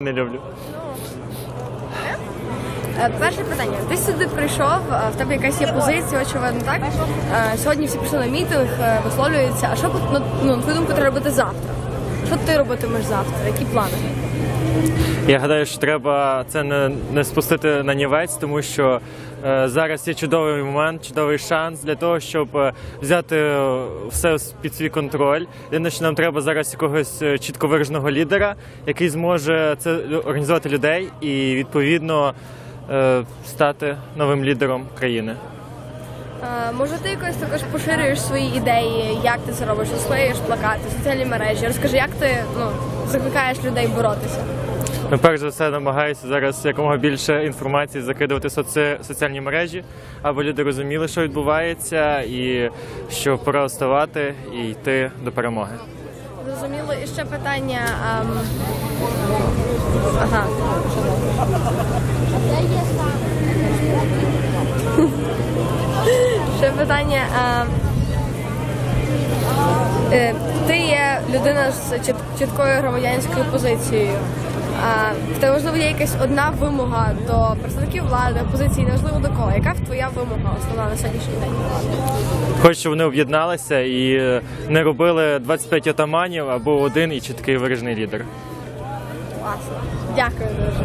Не люблю. Е, Перше питання. Ти сюди прийшов, е, в тебе якась є позиція, очевидно, так? Е, Сьогодні всі прийшли на мітинг, висловлюються. А що ну, на твою думку треба робити завтра? Що ти робитимеш завтра? Які плани? Я гадаю, що треба це не, не спустити на нівець, тому що е, зараз є чудовий момент, чудовий шанс для того, щоб е, взяти е, все під свій контроль. Єдине, що нам треба зараз якогось е, чітко вираженого лідера, який зможе це організувати людей і відповідно е, стати новим лідером країни. Е, Може, ти якось також поширюєш свої ідеї, як ти це робиш, розклеїш плакати, соціальні мережі. Розкажи, як ти ну, закликаєш людей боротися? Ну, перш за все, намагаюся зараз якомога більше інформації закидувати в соці... соціальні мережі, аби люди розуміли, що відбувається, і що пора вставати і йти до перемоги. Зрозуміло, і ще питання. ем, Ага. Ще питання. е, Ти є людина з чіт- чіткою громадянською позицією. А в тебе можливо є якась одна вимога до представників влади, опозиції, неважливо до кого. Яка твоя вимога основна на сьогоднішній день? Хочу, щоб вони об'єдналися і не робили 25 отаманів або один і чіткий виражений лідер. Класно. Дякую дуже.